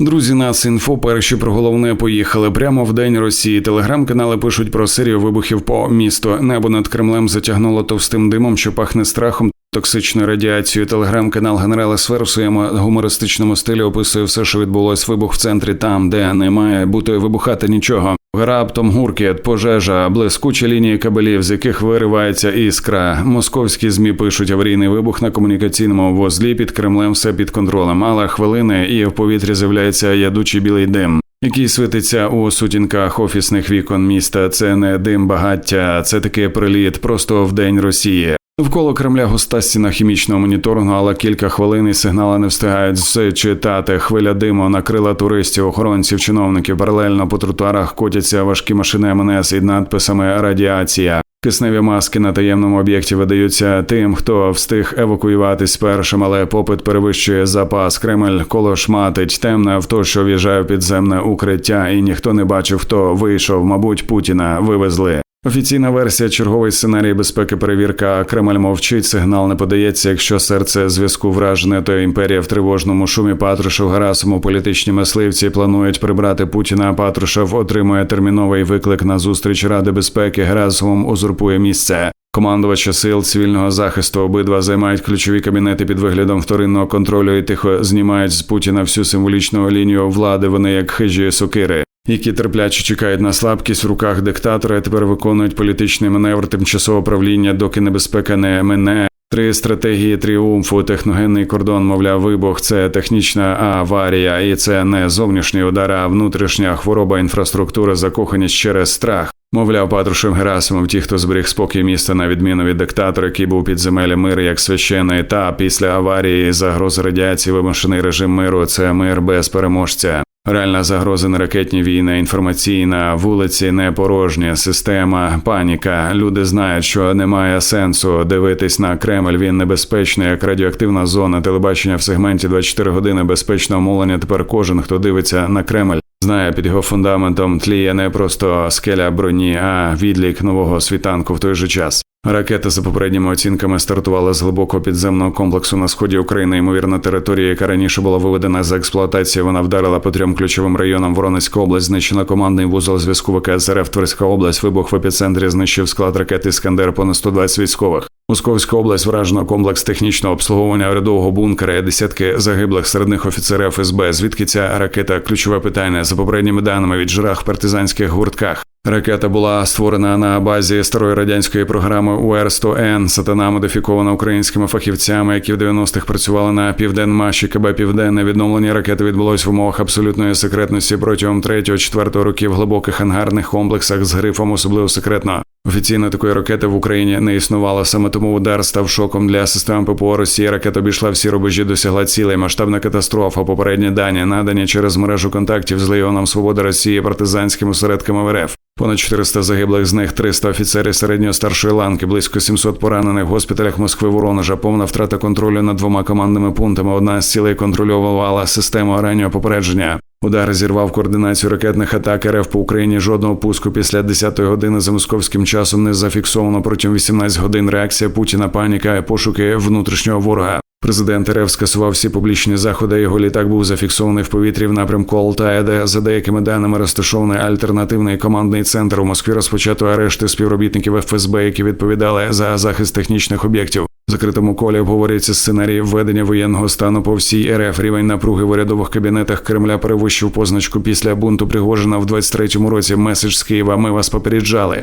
Друзі, нас інфо перші про головне поїхали прямо в день Росії. Телеграм-канали пишуть про серію вибухів по місту. Небо над Кремлем затягнуло товстим димом, що пахне страхом. Токсичною радіацією телеграм-канал Генерала Сфер в своєму гумористичному стилі описує все, що відбулось вибух в центрі, там, де не має бути вибухати нічого. Раптом гуркіт, пожежа, блискучі лінії кабелів, з яких виривається іскра. Московські змі пишуть аварійний вибух на комунікаційному вузлі під Кремлем. Все під контролем. Але хвилини і в повітрі з'являється ядучий білий дим. Який світиться у сутінках офісних вікон міста. Це не дим багаття, це такий приліт просто в день Росії. Навколо Кремля густа стіна хімічного моніторингу, але кілька хвилин і сигнали не встигають зчитати. Хвиля диму накрила туристів, охоронців, чиновників. Паралельно по тротуарах котяться важкі машини МНС із надписами Радіація. Кисневі маски на таємному об'єкті видаються тим, хто встиг евакуюватись першим, але попит перевищує запас. Кремль колошматить темне авто, що в'їжджає в підземне укриття, і ніхто не бачив, хто вийшов. Мабуть, Путіна вивезли. Офіційна версія черговий сценарій безпеки перевірка Кремль мовчить, сигнал не подається. Якщо серце зв'язку вражене, то імперія в тривожному шумі Патрушев Гарасому політичні мисливці планують прибрати Путіна. Патрушев отримує терміновий виклик на зустріч Ради безпеки. Герасимом узурпує місце. Командувача сил цивільного захисту обидва займають ключові кабінети під виглядом вторинного контролю і тихо знімають з Путіна всю символічну лінію влади. Вони як хижі сокири які терпляче чекають на слабкість в руках диктатора, і тепер виконують політичний маневр тимчасового правління, доки небезпека не мине. Три стратегії тріумфу, техногенний кордон, мовляв, вибух це технічна аварія, і це не зовнішній удар, а внутрішня хвороба інфраструктури, закоханість через страх. Мовляв, Патрушев Герасимов, ті, хто зберіг спокій міста на відміну від диктатора, який був під земелі мир як священний етап після аварії загроз радіації вимушений режим миру. Це мир без переможця. Реальна загроза на ракетні війни, інформаційна вулиці не порожня система, паніка. Люди знають, що немає сенсу дивитись на Кремль. Він небезпечний, як радіоактивна зона. Телебачення в сегменті 24 години безпечного мовлення. Тепер кожен, хто дивиться на Кремль, знає під його фундаментом тліє не просто скеля броні, а відлік нового світанку в той же час. Ракета за попередніми оцінками стартувала з глибокого підземного комплексу на сході України. Ймовірна територія, яка раніше була виведена з експлуатації. Вона вдарила по трьом ключовим районам Воронезька область, знищена командний вузол зв'язку ВКС РФ Тверська область. Вибух в епіцентрі знищив склад ракети Іскандер понад 120 військових. Московська область вражено комплекс технічного обслуговування урядового бункера. і Десятки загиблих серед них офіцерів ФСБ. Звідки ця ракета? Ключове питання за попередніми даними від жирах в партизанських гуртках. Ракета була створена на базі старої радянської програми УР-100Н. Сатана модифікована українськими фахівцями, які в 90-х працювали на південмаші КБ Південне. Відновлення ракети відбулось в умовах абсолютної секретності протягом 3-4 років в глибоких ангарних комплексах з грифом особливо секретно. Офіційно такої ракети в Україні не існувало. Саме тому удар став шоком для систем ППО Росії. Ракета обійшла всі рубежі, досягла цілей. Масштабна катастрофа. Попередні дані надані через мережу контактів з Леоном Свобода Росії партизанським осередками РФ. Понад 400 загиблих з них 300 офіцерів середньої старшої ланки, близько 700 поранених в госпіталях Москви Воронежа, повна втрата контролю над двома командними пунктами. Одна з цілей контрольовувала систему раннього попередження. Удар зірвав координацію ракетних атак РФ по Україні. Жодного пуску після 10-ї години за московським часом не зафіксовано протягом 18 годин. Реакція Путіна, паніка, пошуки внутрішнього ворога. Президент РФ скасував всі публічні заходи. Його літак був зафіксований в повітрі в напрямку Алтая, де за деякими даними розташований альтернативний командний центр у Москві. Розпочато арешти співробітників ФСБ, які відповідали за захист технічних об'єктів. В закритому колі обговорюється сценарій введення воєнного стану по всій РФ. Рівень напруги в урядових кабінетах Кремля перевищив позначку після бунту Пригожина в 23-му році. Меседж з Києва. Ми вас попереджали.